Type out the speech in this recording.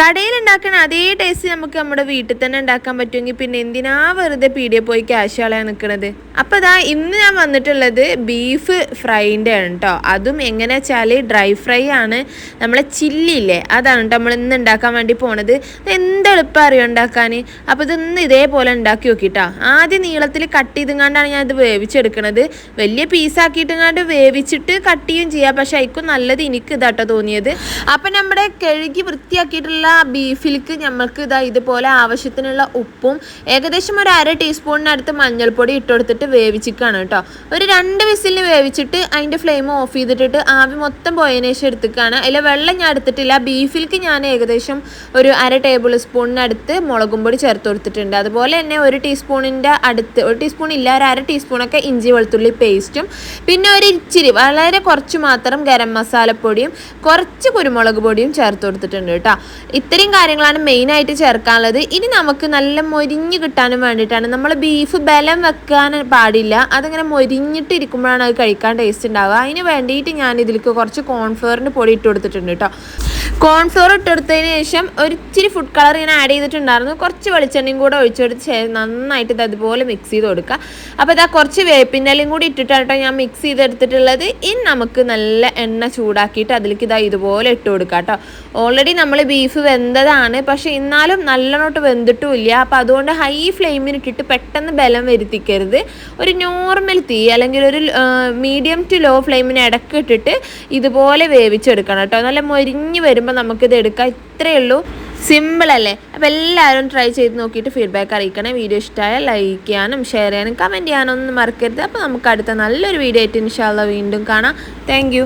കടയിൽ ഉണ്ടാക്കുന്ന അതേ ടേസ്റ്റ് നമുക്ക് നമ്മുടെ വീട്ടിൽ തന്നെ ഉണ്ടാക്കാൻ പറ്റുമെങ്കിൽ പിന്നെ എന്തിനാ വെറുതെ പീടിയ പോയി ക്യാഷ് കളയാൻ നിൽക്കുന്നത് അപ്പോൾ ഇതാ ഇന്ന് ഞാൻ വന്നിട്ടുള്ളത് ബീഫ് ഫ്രൈന്റെ ആണ് കേട്ടോ അതും എങ്ങനെ വെച്ചാൽ ഡ്രൈ ഫ്രൈ ആണ് നമ്മളെ ചില്ലില്ലേ അതാണ് കേട്ടോ നമ്മൾ ഇന്ന് ഉണ്ടാക്കാൻ വേണ്ടി പോണത്. എന്ത് എളുപ്പം അറിയോ ഉണ്ടാക്കാൻ? അപ്പോൾ ഇതൊന്ന് ഇതേപോലെ ഉണ്ടാക്കി നോക്കിട്ടോ. ആദ്യം നീളത്തിൽ കട്ട് ചെയ്തുകൊണ്ടാണ് ഞാൻ ഇത് വേവിച്ചെടുക്കണത്. വലിയ പീസാക്കിയിട്ടുങ്ങാണ്ട് വേവിച്ചിട്ട് കട്ട് ചെയ്യും ചെയ്യാം. പക്ഷേ അതിക്കും നല്ലത് എനിക്ക് ഇതാട്ടോ തോന്നിയത്. അപ്പം നമ്മുടെ കഴുകി വൃത്തിയാക്കിയിട്ടുള്ള ബീഫിലേക്ക് നമ്മൾക്ക് ഇതാ ഇതുപോലെ ആവശ്യത്തിനുള്ള ഉപ്പും ഏകദേശം ഒരു അര ടീസ്പൂണിനടുത്ത് മഞ്ഞൾപ്പൊടി ഇട്ട് കൊടുത്തിട്ട് വേവിച്ചിക്കാണ് കേട്ടോ. ഒരു രണ്ട് വിസിലിന് വേവിച്ചിട്ട് അതിന്റെ ഫ്ലെയിം ഓഫ് ചെയ്തിട്ടിട്ട് ആവി മൊത്തം പോയതിനു ശേഷം എടുത്തിക്കാണ്. അതിൽ വെള്ളം ഞാൻ എടുത്തിട്ടില്ല. ബീഫിലേക്ക് ഞാൻ ഏകദേശം ഒരു അര ടേബിൾ സ്പൂണിനടുത്ത് മുളകും പൊടി ചേർത്ത് കൊടുത്തിട്ടുണ്ട്. അതുപോലെ തന്നെ ഒരു ടീസ്പൂണിന്റെ അടുത്ത് ഒരു ടീസ്പൂൺ ഇല്ല ഒരു അര ടീസ്പൂണൊക്കെ ഇഞ്ചി വെളുത്തുള്ളി പേസ്റ്റും പിന്നെ ഒരു ഇച്ചിരി വളരെ കുറച്ച് മാത്രം ഗരം മസാലപ്പൊടിയും കുറച്ച് കുരുമുളക് പൊടിയും ചേർത്ത് കൊടുത്തിട്ടുണ്ട് കേട്ടോ. ഇത്രയും കാര്യങ്ങളാണ് മെയിനായിട്ട് ചേർക്കാനുള്ളത്. ഇനി നമുക്ക് നല്ല മൊരിഞ്ഞ് കിട്ടാനും വേണ്ടിയിട്ടാണ്. നമ്മൾ ബീഫ് ബലം വെക്കാൻ പാടില്ല. അതങ്ങനെ മൊരിഞ്ഞിട്ട് ഇരിക്കുമ്പോഴാണ് അത് കഴിക്കാൻ ടേസ്റ്റ് ഉണ്ടാവുക. അതിന് വേണ്ടിയിട്ട് ഞാൻ ഇതിലേക്ക് കുറച്ച് കോൺഫ്ലവറിന്റെ പൊടി ഇട്ട് കൊടുത്തിട്ടുണ്ട് കേട്ടോ കോൺഫ്ലോർ ഇട്ടെടുത്തതിന് ശേഷം ഒരിച്ചിരി ഫുഡ് കളർ ഇങ്ങനെ ആഡ് ചെയ്തിട്ടുണ്ടായിരുന്നു. കുറച്ച് വെളിച്ചെണ്ണയും കൂടെ ഒഴിച്ചെടുത്ത് ശേഷം നന്നായിട്ട് ഇത് അതുപോലെ മിക്സ് ചെയ്ത് കൊടുക്കുക. അപ്പോൾ ഇതാ കുറച്ച് വേപ്പിന്റെ ഇലയും കൂടി ഇട്ടിട്ടാണ് ഞാൻ മിക്സ് ചെയ്തെടുത്തിട്ടുള്ളത്. ഇനി നമുക്ക് നല്ല എണ്ണ ചൂടാക്കിയിട്ട് അതിലേക്ക് ഇതാ ഇതുപോലെ ഇട്ട് കൊടുക്കുക കേട്ടോ ഓൾറെഡി നമ്മൾ ബീഫ് വെന്തതാണ്. പക്ഷേ എന്നാലും നല്ലോണോട്ട് വെന്തിട്ടുമില്ല. അപ്പോൾ അതുകൊണ്ട് ഹൈ ഫ്ലെയിമിൽ ഇട്ടിട്ട് പെട്ടെന്ന് ബലം വരുത്തിക്കരുത്. ഒരു നോർമൽ തീ അല്ലെങ്കിൽ ഒരു മീഡിയം ടു ലോ ഫ്ലെയിമിന് ഇടയ്ക്ക് ഇട്ടിട്ട് ഇതുപോലെ വേവിച്ചെടുക്കണം കേട്ടോ നല്ല മൊരിഞ്ഞ് വരുമ്പോൾ നമുക്കിത് എടുക്കാം. ഇത്രയേ ഉള്ളൂ. സിമ്പിൾ അല്ലേ? അപ്പോൾ എല്ലാവരും ട്രൈ ചെയ്ത് നോക്കിയിട്ട് ഫീഡ്ബാക്ക് അറിയിക്കണേ. വീഡിയോ ഇഷ്ടമായ ലൈക്ക് ചെയ്യാനും ഷെയർ ചെയ്യാനും കമന്റ് ചെയ്യാനും ഒന്നും മറക്കരുത്. അപ്പോൾ നമുക്ക് അടുത്ത നല്ലൊരു വീഡിയോ ആയിട്ട് ഇൻഷാല്ല വീണ്ടും കാണാം. താങ്ക്